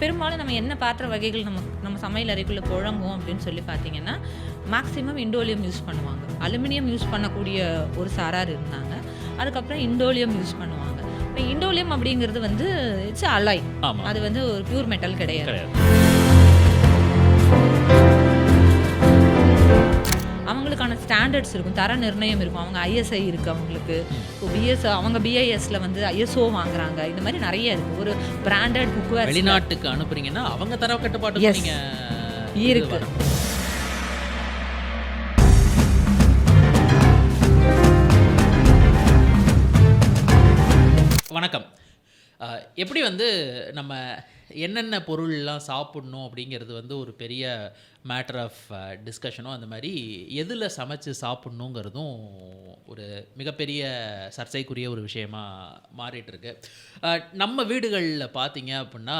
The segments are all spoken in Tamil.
பெரும்பாலும் நம்ம என்ன பாத்திர வகைகள் நம்ம நம்ம சமையல் அறைக்குள்ளே புழங்கும் அப்படின்னு சொல்லி பார்த்தீங்கன்னா மேக்ஸிமம் இண்டோலியம் யூஸ் பண்ணுவாங்க. அலுமினியம் யூஸ் பண்ணக்கூடிய ஒரு சாரார் இருந்தாங்க. அதுக்கப்புறம் இண்டோலியம் யூஸ் பண்ணுவாங்க. இப்போ இண்டோலியம் அப்படிங்கிறது வந்து இட்ஸ் அலாய் அது வந்து ஒரு பியூர் மெட்டல் கிடையாது. ஸ்டாண்டர்ட்ஸ் இருக்கும் தர நிர்ணயம் இருக்கும். அவங்க ஐஎஸ்ஐ இருக்குது அவங்களுக்கு. இப்போ பிஎஸ் அவங்க பிஐஎஸ்ல வந்து ஐஎஸ்ஓ வாங்குறாங்க. இந்த மாதிரி நிறைய இருக்குது ஒரு பிராண்டட் குக்வேர் வெளிநாட்டுக்கு அனுப்புறீங்கன்னா அவங்க தர. நீங்க இருக்கு. வணக்கம். எப்படி வந்து நம்ம என்னென்ன பொருள்லாம் சாப்பிடணும் அப்படிங்கிறது வந்து ஒரு பெரிய மேட்டர் ஆஃப் டிஸ்கஷனும் அந்த மாதிரி எதில் சமைச்சு சாப்பிட்ணுங்கிறதும் ஒரு மிகப்பெரிய சர்ச்சைக்குரிய ஒரு விஷயமா மாறிட்டுருக்கு. நம்ம வீடுகளில் பார்த்தீங்க அப்படின்னா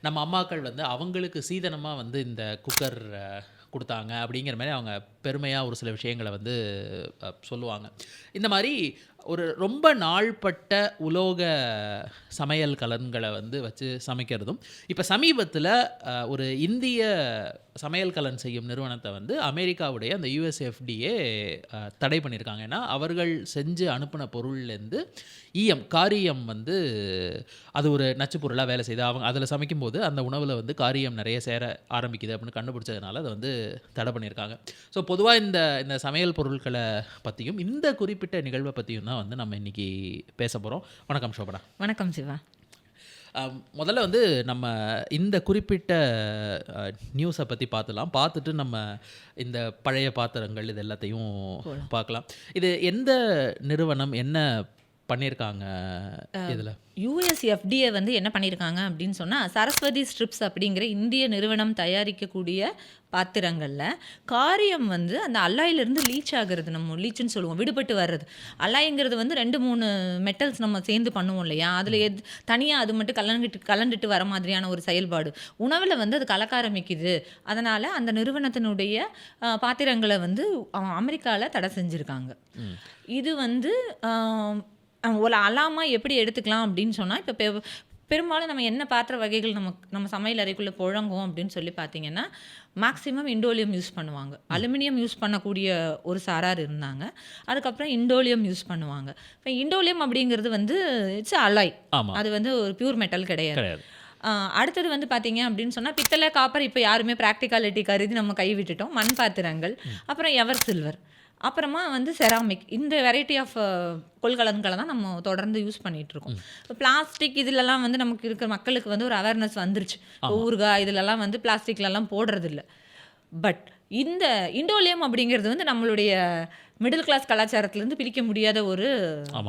நம்ம அம்மாக்கள் வந்து அவங்களுக்கு சீதனமாக வந்து இந்த குக்கர் கொடுத்தாங்க அப்படிங்கிற மாதிரி அவங்க பெருமையாக ஒரு சில விஷயங்களை வந்து சொல்லுவாங்க. இந்த மாதிரி ஒரு ரொம்ப நாள்பட்ட உலோக சமையல் கலன்களை வந்து வச்சு சமைக்கிறதும் இப்போ சமீபத்தில் ஒரு இந்திய சமையல் கலன் செய்யும் நிறுவனத்தை வந்து அமெரிக்காவுடைய அந்த யூஎஸ்எஃப்டிஏ தடை பண்ணியிருக்காங்க ஏன்னா அவர்கள் செஞ்சு அனுப்பின பொருள்லேருந்து ஈயம் காரியம் வந்து அது ஒரு நச்சு பொருளாக வேலை செய்து அவங்க அதில் சமைக்கும்போது அந்த உணவில் வந்து காரியம் நிறைய சேர ஆரம்பிக்குது அப்படின்னு கண்டுபிடிச்சதுனால அதை வந்து தடை பண்ணியிருக்காங்க ஸோ பொதுவாக இந்த இந்த சமையல் பொருட்களை பற்றியும் இந்த குறிப்பிட்ட நிகழ்வை பற்றியும் தான் வந்து நம்ம இன்னைக்கு பேச போகிறோம் வணக்கம் சோபனா வணக்கம் சிவா. முதல்ல வந்து நம்ம இந்த குறிப்பிட்ட நியூஸை பற்றி பார்த்துலாம். பார்த்துட்டு நம்ம இந்த பழைய பாத்திரங்கள் இது எல்லாத்தையும் பார்க்கலாம். இது எந்த நிறுவனம் என்ன பண்ணியிருக்காங்க இதில். யூஎஸ்எஃப்டிஏ வந்து என்ன பண்ணியிருக்காங்க அப்படின்னு சொன்னால் சரஸ்வதி ஸ்ட்ரிப்ஸ் அப்படிங்கிற இந்திய நிறுவனம் தயாரிக்கக்கூடிய பாத்திரங்களில் காரியம் வந்து அந்த அல்லாயிலிருந்து லீச் ஆகிறது நம்ம லீச்சுன்னு சொல்லுவோம் விடுபட்டு வர்றது. அல்லாய்ங்கிறது வந்து ரெண்டு மூணு மெட்டல்ஸ் நம்ம சேர்ந்து பண்ணுவோம் இல்லையா? அதில் எது தனியாக அது மட்டும் கலந்துட்டு கலந்துட்டு வர மாதிரியான ஒரு செயல்பாடு. உணவில் வந்து அது கலக்க ஆரம்பிக்குது. அதனால் அந்த நிறுவனத்தினுடைய பாத்திரங்களை வந்து அமெரிக்காவில் தடை செஞ்சுருக்காங்க. இது வந்து ஒரு அலாமா எப்படி எடுத்துக்கலாம் அப்படின்னு சொன்னால் இப்போ பெ- பெரும்பாலும் நம்ம என்ன பாத்திர வகைகள் நம்ம நம்ம சமையல் அறைக்குள்ளே புழங்கும் அப்படின்னு சொல்லி பார்த்தீங்கன்னா மேக்ஸிமம் இண்டோலியம் யூஸ் பண்ணுவாங்க. அலுமினியம் யூஸ் பண்ணக்கூடிய ஒரு சாரார் இருந்தாங்க. அதுக்கப்புறம் இண்டோலியம் யூஸ் பண்ணுவாங்க. இப்போ இண்டோலியம் அப்படிங்கிறது வந்து இட்ஸ் அலாய் அது வந்து ஒரு பியூர் மெட்டல் கிடையாது. அடுத்தது வந்து பார்த்தீங்க அப்படின்னு சொன்னால் பித்தளை காப்பர் இப்போ யாருமே ப்ராக்டிகாலிட்டி கருதி நம்ம கை விட்டுட்டோம். மண் பாத்திரங்கள். அப்புறம் எவர் சில்வர். அப்புறமா வந்து செராமிக் இந்த வெரைட்டி ஆஃப் கொள்கலன்களை தான் நம்ம தொடர்ந்து யூஸ் பண்ணிட்டு இருக்கோம். இப்போ பிளாஸ்டிக் இதுலலாம் வந்து நமக்கு இருக்கிற மக்களுக்கு வந்து ஒரு அவேர்னஸ் வந்துருச்சு. ஊறுகாய் இதுலலாம் வந்து பிளாஸ்டிக்லலாம் போடுறதில்ல. பட் இந்த இண்டோலியம் அப்படிங்கிறது வந்து நம்மளுடைய மிடில் கிளாஸ் கலாச்சாரத்துலேருந்து பிரிக்க முடியாத ஒரு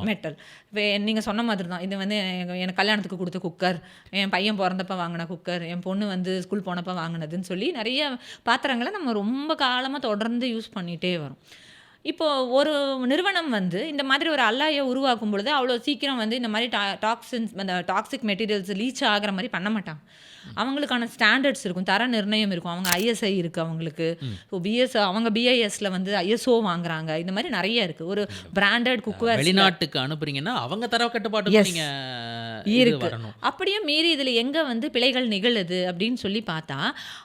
மெட்டல் இப்போ நீங்கள் சொன்ன மாதிரி தான். இது வந்து எனக்கு கல்யாணத்துக்கு கொடுத்த குக்கர் என் பையன் பிறந்தப்ப வாங்கின குக்கர் என் பொண்ணு வந்து ஸ்கூல் போனப்போ வாங்கினதுன்னு சொல்லி நிறைய பாத்திரங்களை நம்ம ரொம்ப காலமாக தொடர்ந்து யூஸ் பண்ணிகிட்டே வரோம். இப்போ ஒரு நிறுவனம் வந்து இந்த மாதிரி ஒரு அல்லாயை உருவாக்கும் பொழுது அவ்வளோ சீக்கிரம் வந்து இந்த மாதிரி டா டாக்ஸின்ஸ் அந்த டாக்ஸிக் மெட்டீரியல்ஸ் லீச் ஆகிற மாதிரி பண்ண மாட்டாங்க. அவங்களுக்கான ஸ்டாண்டர்ட்ஸ் இருக்கும் தர நிர்ணயம் இருக்கும். அவங்க ஐஎஸ்ஐ இருக்குது அவங்களுக்கு. இப்போ பிஎஸ் அவங்க பிஐஎஸ்ல வந்து ஐஎஸ்ஓ வாங்குறாங்க. இந்த மாதிரி நிறைய இருக்குது ஒரு பிராண்டட் குக்வேர் வெளிநாட்டுக்கு அனுப்புறீங்கன்னா அவங்க தர கட்டுப்பாட்டு இருக்கு. அப்படியே மீறி இதில் எங்கே வந்து பிழைகள் நிகழுது அப்படின்னு சொல்லி பார்த்தா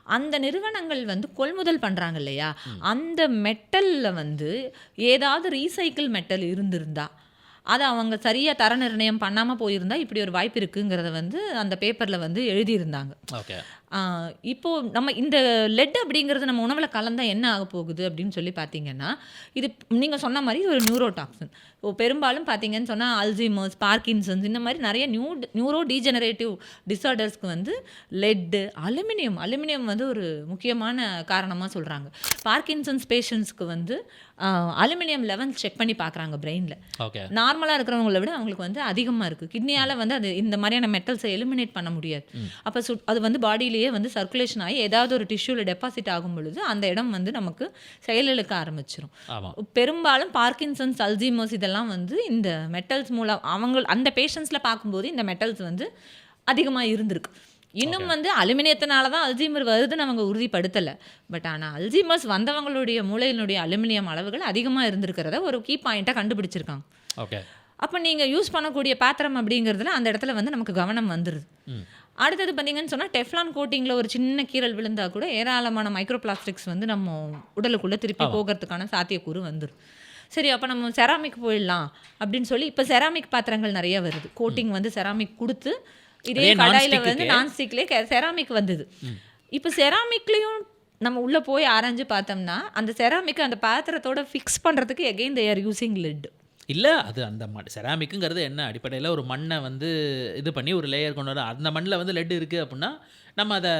அந்த நிறுவனங்கள் வந்து கொள்முதல் பண்ணுறாங்க இல்லையா? அந்த மெட்டலில் வந்து ஏதாவது ரீசைக்கிள் மெட்டல் இருந்திருந்தா அதை அவங்க சரியாக தர நிர்ணயம் பண்ணாமல் போயிருந்தா இப்படி ஒரு வாய்ப்பு இருக்குங்கிறத வந்து அந்த பேப்பரில் வந்து எழுதியிருந்தாங்க. ஓகே ஆஹ் இப்போ நம்ம இந்த லெட் அப்படிங்கிறது நம்ம உணவில் கலந்தா என்ன ஆக போகுது அப்படின்னு சொல்லி பார்த்தீங்கன்னா இது நீங்கள் சொன்ன மாதிரி ஒரு நியூரோடாக்சின் இப்போ பெரும்பாலும் பார்த்தீங்கன்னு சொன்னால் அல்சைமர்ஸ் பார்க்கின்சன்ஸ் இந்த மாதிரி நிறைய நியூ நியூரோ டீஜெனரேட்டிவ் டிசார்டர்ஸ்க்கு வந்து லெட்டு அலுமினியம் அலுமினியம் வந்து ஒரு முக்கியமான காரணமாக சொல்கிறாங்க பார்க்கின்சன்ஸ் பேஷண்ட்ஸ்க்கு வந்து அலுமினியம் லெவல்ஸ் செக் பண்ணி பார்க்குறாங்க பிரெயினில் ஓகே நார்மலாக இருக்கிறவங்கள விட அவங்களுக்கு வந்து அதிகமாக இருக்குது கிட்னியால் வந்து அது இந்த மாதிரியான மெட்டல்ஸை எலிமினேட் பண்ண முடியாது. அப்போ சு அது வந்து பாடியிலேயே வந்து சர்க்குலேஷன் ஆகி ஏதாவது ஒரு டிஷ்யூவில் டெபாசிட் ஆகும் பொழுது அந்த இடம் வந்து நமக்கு செயலிழக்க ஆரம்பிச்சிரும். ஆமா. பெரும்பாலும் பார்க்கின்சன்ஸ் அல்சீமர்ஸ் இதெல்லாம் வந்து இந்த மெட்டல்ஸ் மூலம் அவங்க அந்த பேஷண்ட்ஸில் பார்க்கும்போது இந்த மெட்டல்ஸ் வந்து அதிகமாக இருந்திருக்கு. இன்னும் வந்து அலுமினியத்தினால தான் அல்ஜீமர் வருதுன்னு அவங்க உறுதிப்படுத்தலை. பட் ஆனால் அல்ஜீமர்ஸ் வந்தவங்களுடைய மூளையினுடைய அலுமினியம் அளவுகள் அதிகமாக இருந்திருக்கிறத ஒரு கீ பாயிண்ட்டாக கண்டுபிடிச்சிருக்காங்க. ஓகே அப்போ நீங்கள் யூஸ் பண்ணக்கூடிய பாத்திரம் அப்படிங்கிறதுல அந்த இடத்துல வந்து நமக்கு கவனம் வந்துடுது அடுத்தது பார்த்தீங்கன்னு சொன்னால் டெஃப்லான் கோட்டிங்கில் ஒரு சின்ன கீறல் விழுந்தா கூட ஏராளமான மைக்ரோ பிளாஸ்டிக்ஸ் வந்து நம்ம உடலுக்குள்ளே திருப்பி போகிறதுக்கான சாத்தியக்கூறு வந்துடும் சரி அப்போ நம்ம செராமிக் போயிடலாம் அப்படின்னு சொல்லி இப்போ செராமிக் பாத்திரங்கள் நிறைய வருது. கோட்டிங் வந்து செராமிக் கொடுத்து இதே கடாயில் வந்து. நான்ஸ்டிக்லேயே செராமிக் வந்தது. இப்போ செராமிக்லேயும் நம்ம உள்ளே போய் ஆராய்ஞ்சு பார்த்தோம்னா அந்த செராமிக் அந்த பாத்திரத்தோட ஃபிக்ஸ் பண்ணுறதுக்கு again they are using lead இல்லை அது அந்த மண் செராமிக்குங்கிறது என்ன அடிப்படையில் ஒரு மண்ணை வந்து இது பண்ணி ஒரு லேயர் கொண்டு வர அந்த மண்ணில் வந்து லெட் இருக்குது அப்படின்னா நம்ம அதை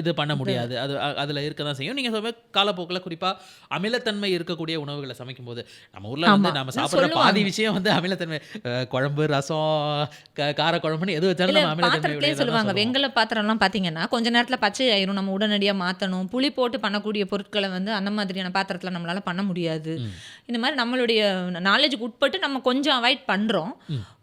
இது பண்ண முடியாது. அது அதில் இருக்க தான் செய்யும் நீங்கள் சொல்ல காலப்போக்கில் குறிப்பாக அமிலத்தன்மை இருக்கக்கூடிய உணவுகளை சமைக்கும் போது நம்ம ஊரில் வந்து. நம்ம சாப்பிட்ற பாதி. விஷயம் வந்து அமிலத்தன்மை. குழம்பு ரசம் கார குழம்புன்னு எது வச்சாலும் நம்ம அமிலத்தன்மை சொல்லுவாங்க. வெங்கல பாத்திரம்லாம் பார்த்தீங்கன்னா கொஞ்ச நேரத்தில் பச்சை ஆயிரும். நம்ம உடனடியாக மாற்றணும் புளி போட்டு பண்ணக்கூடிய பொருட்களை வந்து அந்த மாதிரியான பாத்திரத்தில் நம்மளால பண்ண முடியாது. இந்த மாதிரி நம்மளுடைய நாலேஜுக்கு உட்பட்டு நம்ம கொஞ்சம் அவாய்ட் பண்ணுறோம்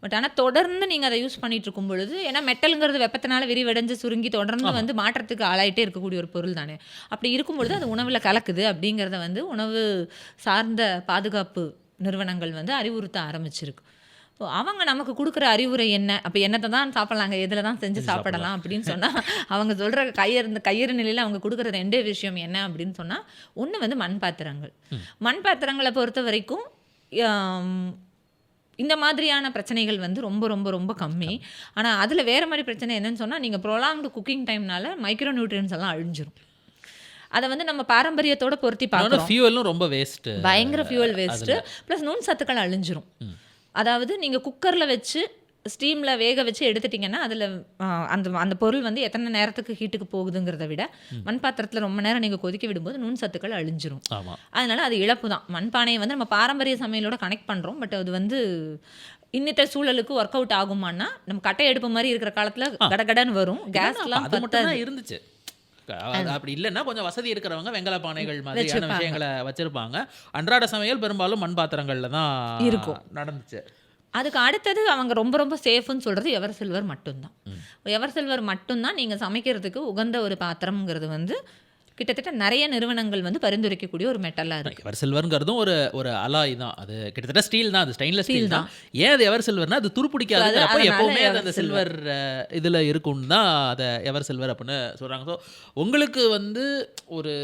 பட் ஆனால் தொடர்ந்து நீங்கள் அதை யூஸ் பண்ணிட்டு இருக்கும் பொழுது ஏன்னா மெட்டலுங்கிறது வெப்பத்தினால விரிவடைஞ்சு சுருங்கி தொடர்ந்து வந்து மாற்றத்துக்கு ஆளாயிட்டே இருக்கக்கூடிய ஒரு பொருள் தானே. அப்படி இருக்கும் பொழுது அது உணவில் கலக்குது அப்படிங்கிறத வந்து உணவு சார்ந்த பாதுகாப்பு நிறுவனங்கள் வந்து அறிவுறுத்த ஆரம்பிச்சிருக்கு. அவங்க நமக்கு கொடுக்குற அறிவுரை என்ன? அப்போ என்னத்தை தான் சாப்பிட்லாங்க? எதில் தான் செஞ்சு சாப்பிடலாம். அப்படின்னு சொன்னால் அவங்க சொல்கிற கையறு கையறு நிலையில் அவங்க கொடுக்குற ரெண்டே விஷயம் என்ன அப்படின்னு சொன்னால் ஒன்று வந்து மண் பாத்திரங்கள் மண் பாத்திரங்களை பொறுத்த வரைக்கும் இந்த மாதிரியான பிரச்சனைகள் வந்து ரொம்ப ரொம்ப ரொம்ப கம்மி. ஆனால் அதில் வேறு மாதிரி பிரச்சனை என்னன்னு சொன்னால் நீங்கள் ப்ரொலாங்டு குக்கிங் டைம்னால மைக்ரோ நியூட்ரியன்ஸ் எல்லாம் அழிஞ்சிரும். அதை வந்து நம்ம பாரம்பரியத்தோட பொருத்தி பார்க்குறோம். ஃபியூவலும் ரொம்ப வேஸ்ட்டு பயங்கர ஃபியூவல் வேஸ்ட்டு ப்ளஸ் நுண் சத்துக்கள் அழிஞ்சிரும். அதாவது நீங்கள் குக்கரில் வச்சு ஸ்டீமில் வேக வச்சு எடுத்துட்டிங்கன்னா அதில் அந்த அந்த பொருள் வந்து எத்தனை நேரத்துக்கு ஹீட்டுக்கு போகுதுங்கிறத விட மண் பாத்திரத்தில் ரொம்ப நேரம் நீங்கள் கொதிக்க விடும்போது நுண் சத்துக்கள் அழிஞ்சிரும். அதனால அது இழப்பு தான் மண்பானையை வந்து நம்ம பாரம்பரிய சமையலோட கனெக்ட் பண்ணுறோம் பட் அது வந்து இன்னித்த சூழலுக்கு ஒர்க் அவுட் ஆகுமான்னா நம்ம கட்டை எடுப்பு மாதிரி இருக்கிற காலத்தில் கடகடன்னு வரும். கேஸ்லாம் மட்டும் இருந்துச்சு. அப்படி இல்லைன்னா கொஞ்சம் வசதி இருக்கிறவங்க வெங்கல பானைகள் மாதிரியான. விஷயங்களை வச்சிருப்பாங்க. அன்றாட சமையல் பெரும்பாலும் மண் பாத்திரங்கள்ல தான் இருக்கும். நடந்துச்சு. அதுக்கு அடுத்தது அவங்க ரொம்ப ரொம்ப சேஃப்னு சொல்கிறது எவர் சில்வர் மட்டும்தான். எவர் சில்வர் மட்டும்தான் நீங்கள் சமைக்கிறதுக்கு உகந்த ஒரு பாத்திரம்ங்கிறது வந்து கிட்டத்தட்ட நிறைய நிறுவனங்கள் வந்து பரிந்துரைக்கக்கூடிய ஒரு மெட்டலாக இருக்குது எவர் சில்வர்ங்கிறதும் ஒரு ஒரு அலாய் தான். அது கிட்டத்தட்ட ஸ்டீல் தான் அது ஸ்டெயின்லெஸ் ஸ்டீல் தான். ஏன் அது எவர் சில்வர்னா அது துருப்பிடிக்காதுங்கிறப்ப அதனால எப்பவுமே அது அந்த சில்வர். இதில் இருக்கும்னு தான் அதை எவர் சில்வர் அப்படின்னு சொல்கிறாங்க ஸோ உங்களுக்கு வந்து ஒரு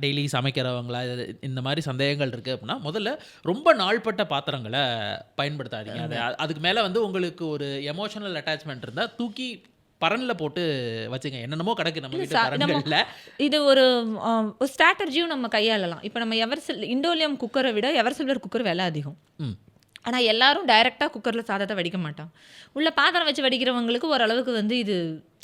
டெய்லி சமைக்கிறவங்களா இந்த மாதிரி சந்தேகங்கள் இருக்குது அப்படின்னா முதல்ல ரொம்ப நாள்பட்ட பாத்திரங்களை பயன்படுத்தாதீங்க. அது அதுக்கு மேலே வந்து உங்களுக்கு ஒரு எமோஷனல் அட்டாச்மெண்ட் இருந்தால் தூக்கி பரனில் போட்டு வச்சுங்க. என்னென்னமோ கிடக்கு நம்ம வீட்டு பரன்களில். இது ஒரு ஸ்ட்ராட்டஜியும் நம்ம கையாளலாம். இப்போ நம்ம எவர் சில் இண்டோலியம் குக்கரை விட எவர் சில்வர் குக்கர் விலை அதிகம். ஆனால் எல்லாரும் டைரெக்டாக குக்கரில் சாதத்தை வடிக்க மாட்டாங்க உள்ள பாத்திரம் வச்சு வடிக்கிறவங்களுக்கு ஓரளவுக்கு வந்து இது.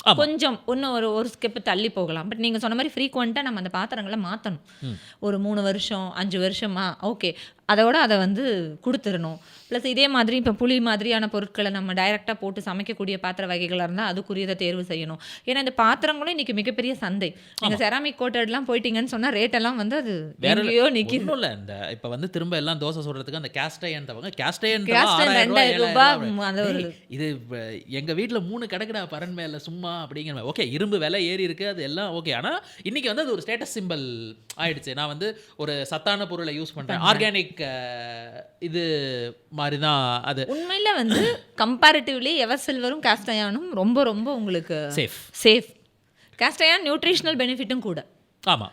கொஞ்சம் இன்னும் ஒரு ஒரு ஸ்டெப்பு தள்ளி போகலாம். பட் நீங்கள் சொன்ன மாதிரி ஃப்ரீக்வெண்ட்டாக நம்ம அந்த பாத்திரங்களை மாற்றணும் ஒரு மூணு வருஷம் அஞ்சு வருஷமா ஓகே அதோட அதை வந்து கொடுத்துடணும். ப்ளஸ் இதே மாதிரி இப்போ புளி மாதிரியான பொருட்களை நம்ம டைரெக்டாக போட்டு சமைக்கக்கூடிய பாத்திர வகைகளாக இருந்தால் அதுக்குரியதை தேர்வு செய்யணும். ஏன்னா இந்த பாத்திரங்களும் இன்னைக்கு மிகப்பெரிய சந்தை. நீங்கள் செராமிக் கோட்டட்லாம் போயிட்டீங்கன்னு சொன்னால் ரேட்டெல்லாம் வந்து அது வேற எங்கேயோ நிற்கிது ஒன்றும் இல்லை. இந்த இப்போ வந்து திரும்ப எல்லாம் தோசை சுடுறதுக்கு அந்த கேஸ்டைன் தவங்க iron ரெண்டாயிரம் ரூபாய், அந்த ஒரு- இது இப்ப எங்க வீட்ல மூணு கிடக்குடா பரன் மேல சும்மா அப்படிங்கிற மாதிரி. ஓகே இரும்பு விலை ஏறி இருக்கு அது எல்லாம் ஓகே ஆனா இன்னைக்கு வந்து அது ஒரு ஸ்டேட்டஸ் சிம்பிள் ஆயிடுச்சு. நான் வந்து ஒரு சத்தான பொருளை யூஸ் பண்றேன். ஆர்கானிக் இது மாதிரி தான் அது. உண்மையில் வந்து கம்பேரிட்டிவ்லி எவர் சில்வரும் காஸ்டயானும் ரொம்ப ரொம்ப உங்களுக்கு சேஃப் சேஃப் காஸ்டயான் நியூட்ரிஷனல் பெனிஃபிட்டும் கூட. ஆமா.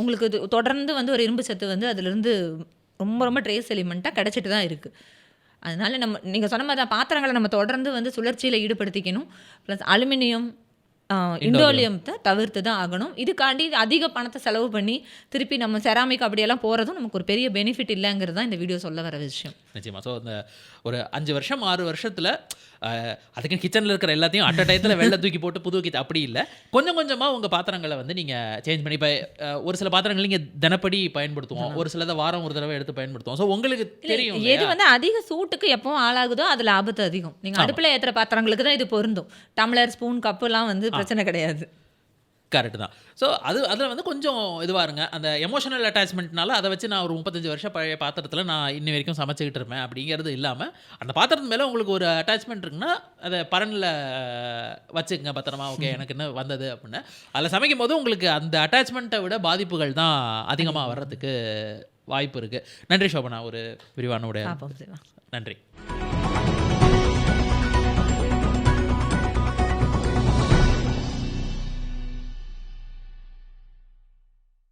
உங்களுக்கு இது தொடர்ந்து வந்து ஒரு இரும்பு சத்து வந்து அதிலிருந்து ரொம்ப ரொம்ப ட்ரேஸ் எலிமெண்ட்டாக கிடச்சிட்டு தான் இருக்குது அதனால நம்ம நீங்கள் சொன்ன மாதிரி தான் பாத்திரங்களை நம்ம தொடர்ந்து வந்து சுழற்சியில் ஈடுபடுத்திக்கணும். ப்ளஸ் அலுமினியம் இண்டோலியத்தை தவிர்த்து தான் ஆகணும். இதுக்காண்டி அதிக பணத்தை செலவு பண்ணி திருப்பி நம்ம செராமிக் அப்படியெல்லாம் போகிறதும் நமக்கு ஒரு பெரிய பெனிஃபிட் இல்லைங்கிறது தான் இந்த வீடியோ சொல்ல வர விஷயம். நிச்சயமா. ஸோ இந்த ஒரு அஞ்சு வருஷம் ஆறு வருஷத்துல அதுக்கு கிச்சனில் இருக்கிற எல்லாத்தையும் அட் டயத்தில் வெளில தூக்கி போட்டு புது கிச்சன் அப்படி இல்லை. கொஞ்சம் கொஞ்சமாக உங்கள் பாத்திரங்களை வந்து நீங்கள் சேஞ்ச் பண்ணி இப்போ ஒரு சில பாத்திரங்கள் நீங்கள் தினப்படி பயன்படுத்துவோம். ஒரு சிலதை வாரம் ஒரு தடவை எடுத்து பயன்படுத்துவோம். ஸோ உங்களுக்கு தெரியும் எது வந்து அதிக சூட்டுக்கு எப்பவும் ஆளாகுதோ அதுல ஆபத்து அதிகம். நீங்க அடுப்புல ஏத்துற பாத்திரங்களுக்கு தான் இது பொருந்தும். டம்ளர் ஸ்பூன் கப்புலாம் வந்து பிரச்சனை கிடையாது. கரெக்ட் தான். ஸோ அது அதில் வந்து கொஞ்சம் இதுவாக இருங்க அந்த எமோஷனல் அட்டாச்மெண்ட்னால அதை வச்சு நான் ஒரு முப்பத்தஞ்சு வருஷம் பழைய பாத்திரத்தில் நான் இன்னி வரைக்கும் சமைச்சிக்கிட்டு இருப்பேன் அப்படிங்கிறது இல்லாமல் அந்த பாத்திரத்து மேலே உங்களுக்கு ஒரு அட்டாச்மெண்ட் இருக்குன்னா அதை பரனில் வச்சுக்கங்க பத்திரமா. ஓகே எனக்கு என்ன வந்தது அப்படின்னு. அதில் சமைக்கும் போது உங்களுக்கு அந்த அட்டாச்மெண்ட்டை விட பாதிப்புகள் தான் அதிகமாக வர்றதுக்கு வாய்ப்பு இருக்குது நன்றி சோபனா. ஒரு விரிவான உடைய நன்றி.